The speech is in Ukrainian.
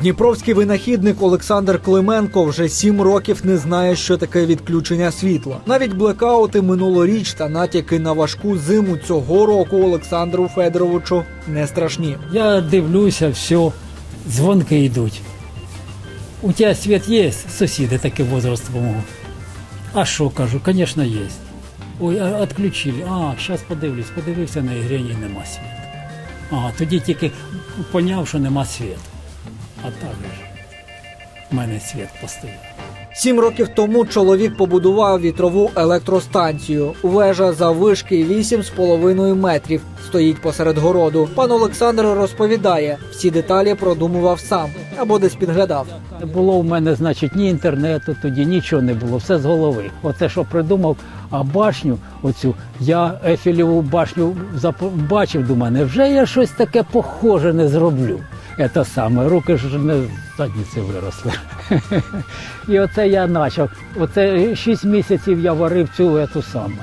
Дніпровський винахідник Олександр Клименко вже сім років не знає, що таке відключення світла. Навіть блекаути минулоріч та натяки на важку зиму цього року Олександру Федоровичу не страшні. Я дивлюся, все, дзвонки йдуть. У тебе світ є, сусіди таке возраст. А що кажу, звісно, є. Ой, відключили. А, зараз подивлюсь, подивився на ігрені нема світу. Ага, тоді тільки поняв, що нема світу. А так же ж. У мене світ постійно. Сім років тому чоловік побудував вітрову електростанцію. Вежа заввишки 8,5 метрів стоїть посеред городу. Пан Олександр розповідає, всі деталі продумував сам або десь підглядав. Не було в мене, значить, ні інтернету тоді, нічого не було, все з голови. Оце що придумав, а башню, оцю, я Ефіліву башню бачив, думаю, невже я щось таке похоже не зроблю? Це саме, руки ж не з задниці виросли. І оце я почав. Оце 6 місяців я варив цю ету саме.